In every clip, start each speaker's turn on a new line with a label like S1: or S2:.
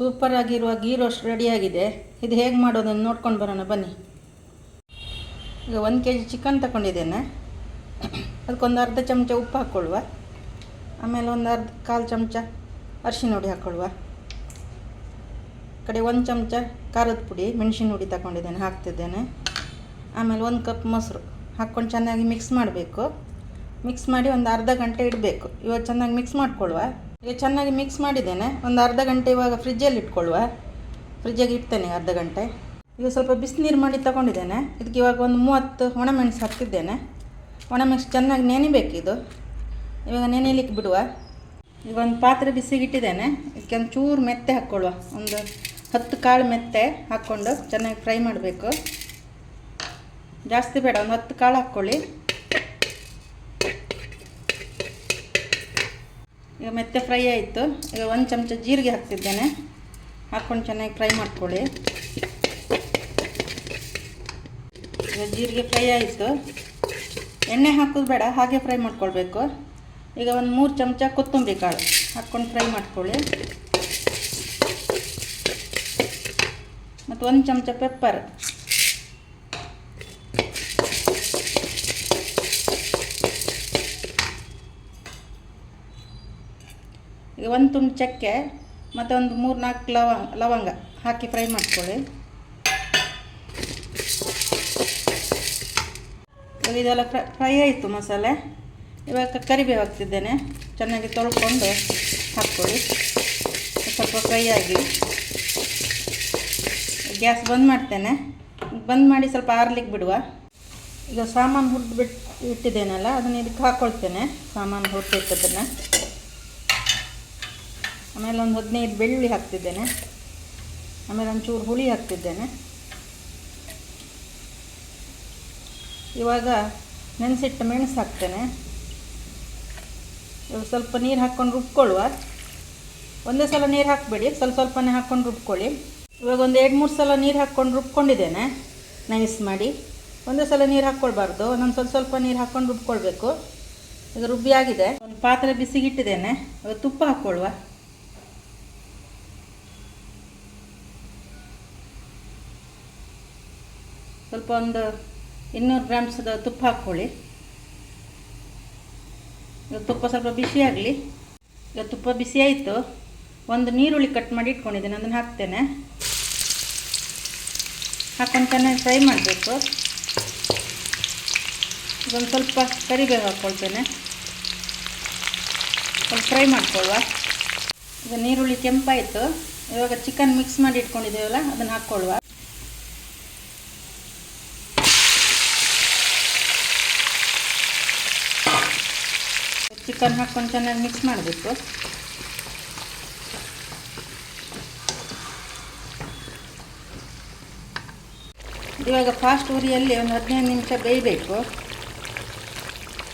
S1: Super ಆಗಿರುವ ghee roast ರೆಡಿಯಾಗಿದೆ ಇದು ಹೇಗೆ ಮಾಡೋದನ್ನು ನೋಡ್ಕೊಂಡು ಬರೋಣ, ಬನ್ನಿ. ಈಗ ಒಂದು ಕೆ ಜಿ ಚಿಕನ್ ತಗೊಂಡಿದ್ದೇನೆ. ಅದಕ್ಕೊಂದು ಅರ್ಧ ಚಮಚ ಉಪ್ಪು ಹಾಕ್ಕೊಳ್ಳುವ. ಆಮೇಲೆ ಒಂದು ಅರ್ಧ ಕಾಲು ಚಮಚ ಅರಿಶಿನ ಹುಡಿ ಹಾಕ್ಕೊಳ್ಳುವ. ಕಡೆ ಒಂದು ಚಮಚ ಖಾರದ ಪುಡಿ, ಮೆಣಸಿನ ಹುಡಿ ತಗೊಂಡಿದ್ದೇನೆ, ಹಾಕ್ತಿದ್ದೇನೆ. ಆಮೇಲೆ ಒಂದು ಕಪ್ ಮೊಸರು ಹಾಕ್ಕೊಂಡು ಚೆನ್ನಾಗಿ ಮಿಕ್ಸ್ ಮಾಡಬೇಕು. ಮಿಕ್ಸ್ ಮಾಡಿ ಒಂದು ಅರ್ಧ ಗಂಟೆ ಇಡಬೇಕು. ಇವಾಗ ಚೆನ್ನಾಗಿ ಮಿಕ್ಸ್ ಮಾಡ್ಕೊಳ್ಳುವ. ಈಗ ಚೆನ್ನಾಗಿ ಮಿಕ್ಸ್ ಮಾಡಿದ್ದೇನೆ. ಒಂದು ಅರ್ಧ ಗಂಟೆ ಇವಾಗ ಫ್ರಿಜ್ಜಲ್ಲಿ ಇಟ್ಕೊಳ್ಳುವ. ಫ್ರಿಜ್ಜಿಗೆ ಇಡ್ತೇನೆ ಅರ್ಧ ಗಂಟೆ. ಈಗ ಸ್ವಲ್ಪ ಬಿಸಿನೀರು ಮಾಡಿ ತಗೊಂಡಿದ್ದೇನೆ. ಇದಕ್ಕೆ ಇವಾಗ ಒಂದು ಮೂವತ್ತು ಒಣಮೆಣಸು ಹಾಕ್ತಿದ್ದೇನೆ ಒಣಮೆಣಸು ಚೆನ್ನಾಗಿ ನೆನಿಬೇಕು ಇದು. ಇವಾಗ ನೆನೆಯಲಿಕ್ಕೆ ಬಿಡುವ. ಈಗ ಒಂದು ಪಾತ್ರೆ ಬಿಸಿಗೆ ಇಟ್ಟಿದ್ದೇನೆ. ಇದಕ್ಕೆ ಒಂದು ಚೂರು ಮೆತ್ತೆ ಹಾಕ್ಕೊಳ್ಳುವ. ಒಂದು ಹತ್ತು ಕಾಳು ಮೆತ್ತೆ ಹಾಕ್ಕೊಂಡು ಚೆನ್ನಾಗಿ ಫ್ರೈ ಮಾಡಬೇಕು. ಜಾಸ್ತಿ ಬೇಡ, ಒಂದು ಹತ್ತು ಕಾಳು ಹಾಕ್ಕೊಳ್ಳಿ. ಈಗ ಮೆತ್ತೆ ಫ್ರೈ ಆಯಿತು. ಈಗ ಒಂದು ಚಮಚ ಜೀರಿಗೆ ಹಾಕ್ತಿದ್ದೇನೆ. ಹಾಕ್ಕೊಂಡು ಚೆನ್ನಾಗಿ ಫ್ರೈ ಮಾಡ್ಕೊಳ್ಳಿ. ಈಗ ಜೀರಿಗೆ ಫ್ರೈ ಆಯಿತು. ಎಣ್ಣೆ ಹಾಕೋದು ಬೇಡ, ಹಾಗೆ ಫ್ರೈ ಮಾಡ್ಕೊಳ್ಬೇಕು. ಈಗ ಒಂದು ಮೂರು ಚಮಚ ಕೊತ್ತಂಬರಿ ಕಾಳು ಹಾಕ್ಕೊಂಡು ಫ್ರೈ ಮಾಡ್ಕೊಳ್ಳಿ. ಮತ್ತು ಒಂದು ಚಮಚ ಪೆಪ್ಪರ್. ಒಂದು ತುಂಡು ಚಕ್ಕೆ, ಮತ್ತು ಒಂದು ಮೂರು ನಾಲ್ಕು ಲವ, ಲವಂಗ ಹಾಕಿ ಫ್ರೈ ಮಾಡ್ಕೊಳ್ಳಿ. ಇದೆಲ್ಲ ಫ್ರೈ ಫ್ರೈ ಆಯಿತು ಮಸಾಲೆ. ಇವಾಗ ಕರಿಬೇವು ಹಾಕ್ತಿದ್ದೇನೆ. ಚೆನ್ನಾಗಿ ತೊಳ್ಕೊಂಡು ಹಾಕ್ಕೊಳ್ಳಿ. ಸ್ವಲ್ಪ ಫ್ರೈ ಆಗಿ. ಗ್ಯಾಸ್ ಬಂದ್ ಮಾಡ್ತೇನೆ. ಬಂದ್ ಮಾಡಿ ಸ್ವಲ್ಪ ಆರ್ಲಿಕ್ಕೆ ಬಿಡುವ. ಈಗ ಸಾಮಾನು ಹುರಿದು ಬಿಟ್ಟು ಇಟ್ಟಿದ್ದೇನಲ್ಲ, ಅದನ್ನು ಇದಕ್ಕೆ ಹಾಕ್ಕೊಳ್ತೇನೆ ಸಾಮಾನು ಹುರಿದಿಟ್ಟದನ್ನು ಆಮೇಲೆ ಒಂದು ಹದಿನೈದು ಬೆಳ್ಳುಳ್ಳಿ ಹಾಕ್ತಿದ್ದೇನೆ. ಆಮೇಲೆ ಒಂಚೂರು ಹುಳಿ ಹಾಕ್ತಿದ್ದೇನೆ. ಇವಾಗ ನೆನೆಸಿಟ್ಟ ಮೆಣಸು ಹಾಕ್ತೇನೆ. ಇವಾಗ ಸ್ವಲ್ಪ ನೀರು ಹಾಕ್ಕೊಂಡು ರುಬ್ಕೊಳ್ಳುವ. ಒಂದೇ ಸಲ ನೀರು ಹಾಕಬೇಡಿ, ಸ್ವಲ್ಪ ಸ್ವಲ್ಪನೇ ಹಾಕ್ಕೊಂಡು ರುಬ್ಕೊಳ್ಳಿ. ಇವಾಗ ಒಂದು ಎರಡು ಮೂರು ಸಲ ನೀರು ಹಾಕ್ಕೊಂಡು ರುಬ್ಕೊಂಡಿದ್ದೇನೆ. ನೈಸ್ ಮಾಡಿ. ಒಂದೇ ಸಲ ನೀರು ಹಾಕ್ಕೊಳ್ಬಾರ್ದು, ಒಂದೊಂದು ಸ್ವಲ್ಪ ಸ್ವಲ್ಪ ನೀರು ಹಾಕ್ಕೊಂಡು ರುಬ್ಕೊಳ್ಬೇಕು. ಈಗ ರುಬ್ಬಿ ಆಗಿದೆ ಒಂದು ಪಾತ್ರೆ ಬಿಸಿಗಿಟ್ಟಿದ್ದೇನೆ. ಇವಾಗ ತುಪ್ಪ ಹಾಕ್ಕೊಳ್ಳುವ. ಸ್ವಲ್ಪ ಒಂದು ಇನ್ನೂರು ಗ್ರಾಮ್ಸದ ತುಪ್ಪ ಹಾಕ್ಕೊಳ್ಳಿ. ಈಗ ತುಪ್ಪ ಸ್ವಲ್ಪ ಬಿಸಿ ಆಗಲಿ. ಈಗ ತುಪ್ಪ ಬಿಸಿ ಆಯಿತು. ಒಂದು ನೀರುಳ್ಳಿ ಕಟ್ ಮಾಡಿ ಇಟ್ಕೊಂಡಿದ್ದೇನೆ, ಅದನ್ನು ಹಾಕ್ತೇನೆ. ಹಾಕೊಂಡು ಫ್ರೈ ಮಾಡಬೇಕು. ಇದೊಂದು ಸ್ವಲ್ಪ ಕರಿಬೇವು ಹಾಕ್ಕೊಳ್ತೇನೆ. ಸ್ವಲ್ಪ ಫ್ರೈ ಮಾಡ್ಕೊಳ್ಳುವ. ಈಗ ನೀರುಳ್ಳಿ ಕೆಂಪಾಯಿತು. ಇವಾಗ ಚಿಕನ್ ಮಿಕ್ಸ್ ಮಾಡಿ ಇಟ್ಕೊಂಡಿದ್ದೇವಲ್ಲ, ಅದನ್ನು ಹಾಕ್ಕೊಳ್ಳುವ. ಚಿಕನ್ ಹಾಕ್ಕೊಂಡು ಚೆನ್ನಾಗಿ ಮಿಕ್ಸ್ ಮಾಡಬೇಕು ಇವಾಗ ಫಾಸ್ಟ್ ಉರಿಯಲ್ಲಿ ಒಂದು ಹದಿನೈದು ನಿಮಿಷ ಬೇಯಬೇಕು.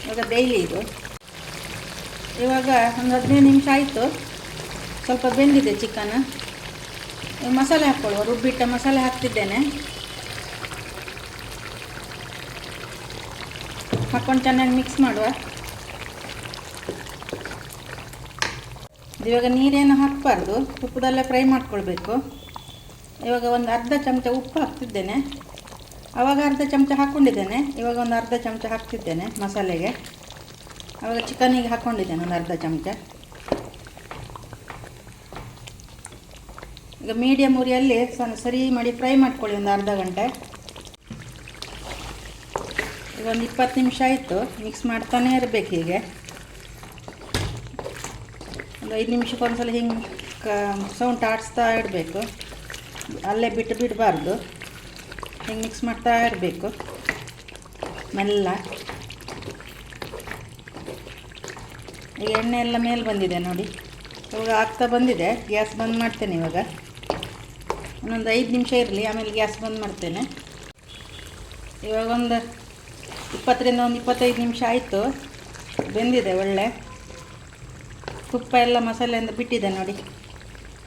S1: ಇವಾಗ ಬೇಯಲಿ ಇದು. ಇವಾಗ ಒಂದು ಹದಿನೈದು ನಿಮಿಷ ಆಯಿತು. ಸ್ವಲ್ಪ ಬೆಂದಿದೆ ಚಿಕನ್. ಮಸಾಲೆ ಹಾಕ್ಕೊಳ್ಳುವ, ರುಬ್ಬಿಟ್ಟ ಮಸಾಲೆ ಹಾಕ್ತಿದ್ದೇನೆ. ಹಾಕ್ಕೊಂಡು ಚೆನ್ನಾಗಿ ಮಿಕ್ಸ್ ಮಾಡುವ. ಇವಾಗ ನೀರೇನು ಹಾಕಬಾರ್ದು ತುಪ್ಪದಲ್ಲೇ ಫ್ರೈ ಮಾಡ್ಕೊಳ್ಬೇಕು. ಇವಾಗ ಒಂದು ಅರ್ಧ ಚಮಚ ಉಪ್ಪು ಹಾಕ್ತಿದ್ದೇನೆ. ಆವಾಗ ಅರ್ಧ ಚಮಚ ಹಾಕ್ಕೊಂಡಿದ್ದೇನೆ ಇವಾಗ ಒಂದು ಅರ್ಧ ಚಮಚ ಹಾಕ್ತಿದ್ದೇನೆ ಮಸಾಲೆಗೆ. ಆವಾಗ ಚಿಕನಿಗೆ ಹಾಕ್ಕೊಂಡಿದ್ದೇನೆ ಒಂದು ಅರ್ಧ ಚಮಚ. ಈಗ ಮೀಡಿಯಮ್ ಉರಿಯಲ್ಲಿ ಸರಿ ಮಾಡಿ ಫ್ರೈ ಮಾಡ್ಕೊಳ್ಳಿ ಒಂದು ಅರ್ಧ ಗಂಟೆ. ಈಗ ಒಂದು ಇಪ್ಪತ್ತು ನಿಮಿಷ ಆಯಿತು ಮಿಕ್ಸ್ ಮಾಡ್ತಾನೇ ಇರಬೇಕು ಹೀಗೆ. ಒಂದು ಐದು ನಿಮಿಷಕ್ಕೆ ಒಂದ್ಸಲ ಹಿಂಗೆ ಕ ಸೌಂಡ್ ಆಡಿಸ್ತಾ ಇಡಬೇಕು. ಅಲ್ಲೇ ಬಿಟ್ಟು ಬಿಡಬಾರ್ದು. ಹಿಂಗೆ ಮಿಕ್ಸ್ ಮಾಡ್ತಾ ಇರಬೇಕು ಮೆಲ್ಲ. ಈಗ ಎಣ್ಣೆ ಎಲ್ಲ ಮೇಲೆ ಬಂದಿದೆ ನೋಡಿ. ಇವಾಗ ಆಗ್ತಾ ಬಂದಿದೆ. ಗ್ಯಾಸ್ ಬಂದ್ ಮಾಡ್ತೇನೆ ಇವಾಗ. ಇನ್ನೊಂದು ಐದು ನಿಮಿಷ ಇರಲಿ, ಆಮೇಲೆ ಗ್ಯಾಸ್ ಬಂದ್ ಮಾಡ್ತೇನೆ. ಇವಾಗ ಒಂದು ಇಪ್ಪತ್ತರಿಂದ ಒಂದು ಇಪ್ಪತ್ತೈದು ನಿಮಿಷ ಆಯಿತು. ಬೆಂದಿದೆ ಒಳ್ಳೆ. ತುಪ್ಪ ಎಲ್ಲ ಮಸಾಲೆಯಿಂದ ಬಿಟ್ಟಿದೆ ನೋಡಿ.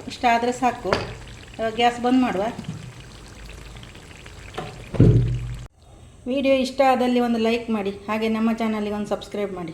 S1: ಇಷ್ಟ ಆದರೆ ಸಾಕು ಗ್ಯಾಸ್ ಬಂದ್ ಮಾಡುವ. ವಿಡಿಯೋ ಇಷ್ಟ ಆದಲ್ಲಿ ಒಂದು ಲೈಕ್ ಮಾಡಿ. ಹಾಗೆ ನಮ್ಮ ಚಾನಲಿಗೆ ಒಂದು ಸಬ್ಸ್ಕ್ರೈಬ್ ಮಾಡಿ.